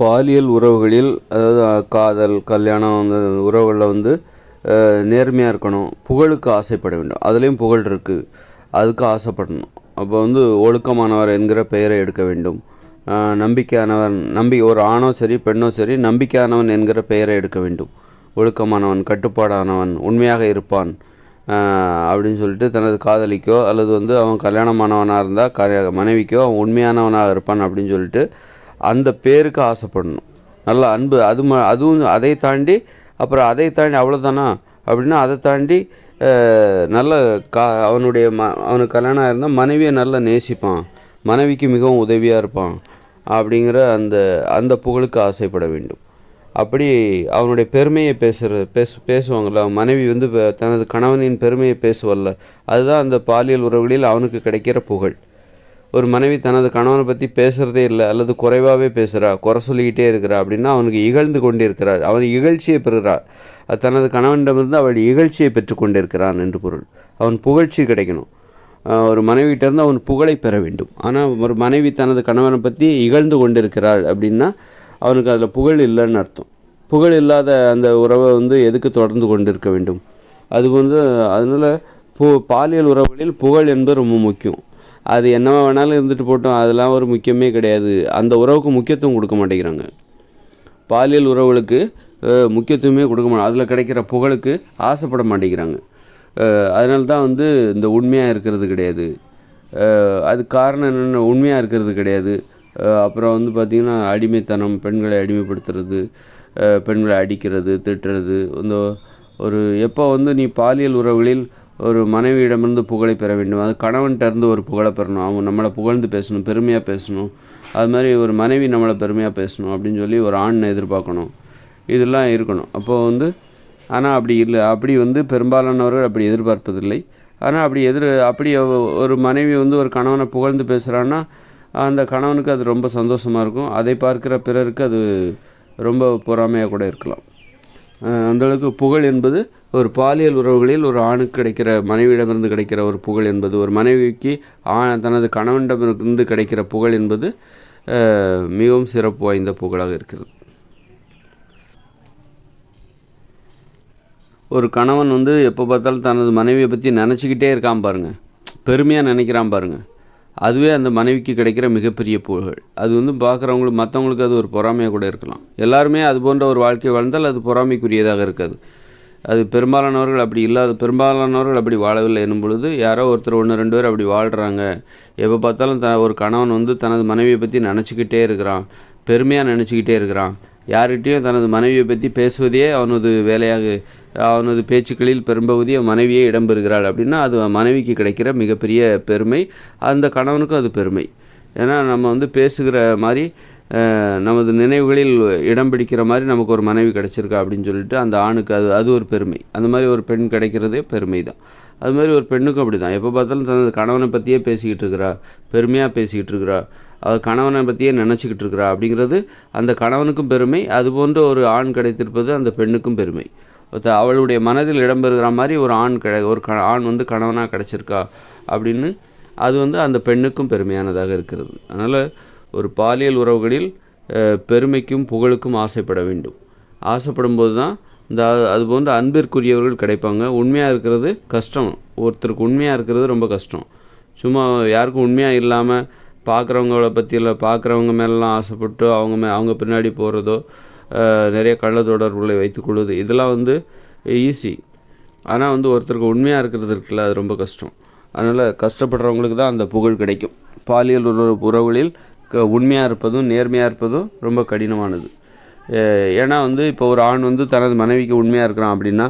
பாலியல் உறவுகளில் அதாவது காதல் கல்யாணம் அந்த உறவுகளில் வந்து நேர்மையாக இருக்கணும். புகழுக்கு ஆசைப்பட வேண்டும். அதுலேயும் புகழ் இருக்குது அதுக்கு ஆசைப்படணும். அப்போ வந்து ஒழுக்கமானவர் என்கிற பெயரை எடுக்க வேண்டும். நம்பிக்கையானவன் நம்பி ஒரு ஆணோ சரி பெண்ணோ சரி நம்பிக்கையானவன் என்கிற பெயரை எடுக்க வேண்டும். ஒழுக்கமானவன் கட்டுப்பாடானவன் உண்மையாக இருப்பான். அப்படின்னு சொல்லிட்டு தனது காதலிக்கோ அல்லது வந்து அவன் கல்யாணமானவனாக இருந்தால் க மனைவிக்கோ அவன் உண்மையானவனாக இருப்பான் அப்படின்னு சொல்லிட்டு அந்த பேருக்கு ஆசைப்படணும். நல்லா அன்பு அது ம அதுவும் அதை தாண்டி அப்புறம் அதை தாண்டி அவ்வளோதானா அப்படின்னா அதை தாண்டி நல்ல கா அவனுடைய ம அவனுக்கு கல்யாணம் இருந்தால் மனைவியை நல்லா நேசிப்பான். மனைவிக்கு மிகவும் உதவியாக இருப்பான். அப்படிங்கிற அந்த அந்த புகழுக்கு ஆசைப்பட வேண்டும். அப்படி அவனுடைய பெருமையை பேசுகிற பேசு பேசுவாங்கள்ல மனைவி வந்து தனது கணவனின் பெருமையை பேசுவல்ல. அதுதான் அந்த பாலியல் உறவுகளில் அவனுக்கு கிடைக்கிற புகழ். ஒரு மனைவி தனது கணவனை பற்றி பேசுகிறதே இல்லை அல்லது குறைவாகவே பேசுகிறா குறை சொல்லிக்கிட்டே இருக்கிறா அப்படின்னா அவனுக்கு இகழ்ந்து கொண்டிருக்கிறார். அவன் இகழ்ச்சியை பெறுகிறார் அது தனது கணவனிடமிருந்து அவள் இகழ்ச்சியை பெற்றுக்கொண்டிருக்கிறான் என்று பொருள். அவன் புகழ்ச்சி கிடைக்கணும். ஒரு மனைவியிட்டேருந்து அவன் புகழை பெற வேண்டும். ஆனால் ஒரு மனைவி தனது கணவனை பற்றி இகழ்ந்து கொண்டிருக்கிறாள் அப்படின்னா அவனுக்கு அதில் புகழ் இல்லைன்னு அர்த்தம். புகழ் இல்லாத அந்த உறவை வந்து எதுக்கு தொடர்ந்து கொண்டிருக்க வேண்டும்? அது வந்து அதனால் பு பாலியல் உறவுகளில் புகழ் என்பது ரொம்ப முக்கியம். அது என்னவா வேணாலும் இருந்துட்டு போட்டோம். அதெல்லாம் ஒரு முக்கியமே கிடையாது. அந்த உறவுக்கு முக்கியத்துவம் கொடுக்க மாட்டேங்கிறாங்க. பாலியல் உறவுகளுக்கு முக்கியத்துவமே கொடுக்க மாட்டோம் அதில் கிடைக்கிற புகழுக்கு ஆசைப்பட மாட்டேங்கிறாங்க. அதனால தான் வந்து இந்த உண்மையாக இருக்கிறது கிடையாது. அது காரணம் என்னென்ன உண்மையாக இருக்கிறது கிடையாது. அப்புறம் வந்து பார்த்திங்கன்னா அடிமைத்தனம் பெண்களை அடிமைப்படுத்துறது பெண்களை அடிக்கிறது திட்டுறது இந்த ஒரு எப்போ வந்து நீ பாலியல் உறவுகளில் ஒரு மனைவியிடமிருந்து புகழை பெற வேண்டும். அது கணவன்கிட்ட இருந்து ஒரு புகழை பெறணும். அவங்க நம்மளை புகழ்ந்து பேசணும் பெருமையாக பேசணும். அது மாதிரி ஒரு மனைவி நம்மளை பெருமையாக பேசணும் அப்படின்னு சொல்லி ஒரு ஆணை எதிர்பார்க்கணும். இதெல்லாம் இருக்கணும். அப்போது வந்து ஆனால் அப்படி இல்லை. அப்படி வந்து பெரும்பாலானவர்கள் அப்படி எதிர்பார்ப்பதில்லை. ஆனால் அப்படி எதிர் அப்படி ஒரு மனைவி வந்து ஒரு கணவனை புகழ்ந்து பேசுகிறான்னா அந்த கணவனுக்கு அது ரொம்ப சந்தோஷமாக இருக்கும். அதை பார்க்குற பிறருக்கு அது ரொம்ப பொறாமையாக கூட இருக்கலாம். அந்தளவுக்கு புகழ் என்பது ஒரு பாலியல் உறவுகளில் ஒரு ஆணுக்கு கிடைக்கிற மனைவியிடமிருந்து கிடைக்கிற ஒரு புகழ் என்பது ஒரு மனைவிக்கு ஆ தனது கணவனிடமிருந்து கிடைக்கிற புகழ் என்பது மிகவும் சிறப்பு வாய்ந்த புகழாக இருக்கிறது. ஒரு கணவன் வந்து எப்போ பார்த்தாலும் தனது மனைவியை பற்றி நினச்சிக்கிட்டே இருக்கான் பாருங்கள் பெருமையாக நினைக்கிறான் பாருங்கள் அதுவே அந்த மனைவிக்கு கிடைக்கிற மிகப்பெரிய புகழ். அது வந்து பார்க்குறவங்களுக்கு மற்றவங்களுக்கு அது ஒரு பொறாமையாக கூட இருக்கலாம். எல்லாருமே அது போன்ற ஒரு வாழ்க்கை வாழ்ந்தால் அது பொறாமைக்குரியதாக இருக்காது. அது பெரும்பாலானவர்கள் அப்படி இல்லாத பெரும்பாலானவர்கள் அப்படி வாழவில்லை எனும் பொழுது யாரோ ஒருத்தர் ஒன்று ரெண்டு பேர் அப்படி வாழ்கிறாங்க எப்போ பார்த்தாலும் த ஒரு கணவன் வந்து தனது மனைவியை பற்றி நினச்சிக்கிட்டே இருக்கிறான். பெருமையாக நினச்சிக்கிட்டே இருக்கிறான். யார்கிட்டையும் தனது மனைவியை பற்றி பேசுவதே அவனது வேலையாக அவனது பேச்சுக்களில் பெரும்பகுதி மனைவியே இடம்பெறுகிறாள் அப்படின்னா அது மனைவிக்கு கிடைக்கிற மிகப்பெரிய பெருமை. அந்த கணவனுக்கும் அது பெருமை. ஏன்னா நம்ம வந்து பேசுகிற மாதிரி நமது நினைவுகளில் இடம் பிடிக்கிற மாதிரி நமக்கு ஒரு மனைவி கிடச்சிருக்கா அப்படின்னு சொல்லிட்டு அந்த ஆணுக்கு அது அது ஒரு பெருமை. அந்த மாதிரி ஒரு பெண் கிடைக்கிறதே பெருமை தான். அது மாதிரி ஒரு பெண்ணுக்கும் அப்படி தான் எப்போ பார்த்தாலும் தனது கணவனை பற்றியே பேசிக்கிட்டு இருக்கிறா பெருமையாக பேசிக்கிட்டு இருக்கிறா அது கணவனை பற்றியே நினச்சிக்கிட்டு இருக்கிறா அப்படிங்கிறது அந்த கணவனுக்கும் பெருமை அது போன்ற ஒரு ஆண் கிடைத்திருப்பது அந்த பெண்ணுக்கும் பெருமை. அவளுடைய மனதில் இடம்பெறுகிற மாதிரி ஒரு ஆண் கிடை ஒரு க ஆண் வந்து கணவனாக கிடச்சிருக்கா அப்படின்னு அது வந்து அந்த பெண்ணுக்கும் பெருமையானதாக இருக்கிறது. அதனால் ஒரு பாலியல் உறவுகளில் பெருமைக்கும் புகழுக்கும் ஆசைப்பட வேண்டும். ஆசைப்படும் போது தான் இந்த அது போன்ற அன்பிற்குரியவர்கள் கிடைப்பாங்க. உண்மையாக இருக்கிறது கஷ்டம். ஒருத்தருக்கு உண்மையாக இருக்கிறது ரொம்ப கஷ்டம். சும்மா யாருக்கும் உண்மையாக இல்லாமல் பார்க்குறவங்கள பற்றியில் பார்க்குறவங்க மேலெலாம் ஆசைப்பட்டு அவங்க மே அவங்க பின்னாடி போகிறதோ நிறைய கள்ள தொடர்புகளை வைத்துக்கொள்வது இதெல்லாம் வந்து ஈஸி ஆனால் வந்து ஒருத்தருக்கு உண்மையாக இருக்கிறது இருக்குல்ல அது ரொம்ப கஷ்டம். அதனால் கஷ்டப்படுறவங்களுக்கு தான் அந்த புகழ் கிடைக்கும். பாலியல் உறவு உறவுகளில் க உண்மையாக இருப்பதும் நேர்மையாக இருப்பதும் ரொம்ப கடினமானது. ஏன்னா வந்து இப்போ ஒரு ஆண் வந்து தனது மனைவிக்கு உண்மையாக இருக்கிறான் அப்படின்னா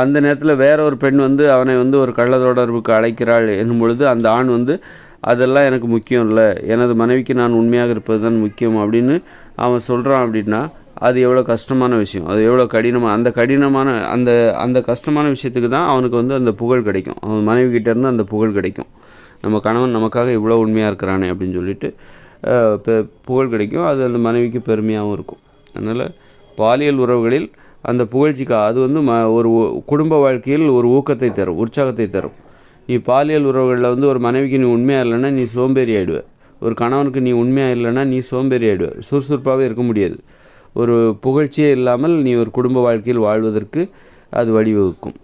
அந்த நேரத்தில் வேற ஒரு பெண் வந்து அவனை வந்து ஒரு கள்ள தொடர்புக்கு அழைக்கிறாள் என்னும் பொழுது அந்த ஆண் வந்து அதெல்லாம் எனக்கு முக்கியம் இல்லை. எனது மனைவிக்கு நான் உண்மையாக இருப்பது தான் முக்கியம் அப்படின்னு அவன் சொல்கிறான் அப்படின்னா அது எவ்வளோ கஷ்டமான விஷயம். அது எவ்வளோ கடினமாக அந்த கடினமான அந்த அந்த கஷ்டமான விஷயத்துக்கு தான் அவனுக்கு வந்து அந்த புகழ் கிடைக்கும். அவன் மனைவி கிட்டேருந்து அந்த புகழ் கிடைக்கும். நம்ம கணவன் நமக்காக இவ்வளோ உண்மையாக இருக்கிறானே அப்படின்னு சொல்லிட்டு புகழ் கிடைக்கும். அது அந்த மனைவிக்கு பெருமையாகவும் இருக்கும். அதனால் பாலியல் உறவுகளில் அந்த புகழ்ச்சிக்கு அது வந்து ம ஒரு குடும்ப வாழ்க்கையில் ஒரு ஊக்கத்தை தரும் உற்சாகத்தை தரும். நீ பாலியல் உறவுகளில் வந்து ஒரு மனைவிக்கு நீ உண்மையாக இல்லைன்னா நீ சோம்பேறி ஆகிடுவ ஒரு கணவனுக்கு நீ உண்மையாக இல்லைன்னா நீ சோம்பேறி ஆகிடுவ சுறுசுறுப்பாகவே இருக்க முடியாது. ஒரு புகழ்ச்சியே இல்லாமல் நீ ஒரு குடும்ப வாழ்க்கையில் வாழ்வதற்கு அது வழிவகுக்கும்.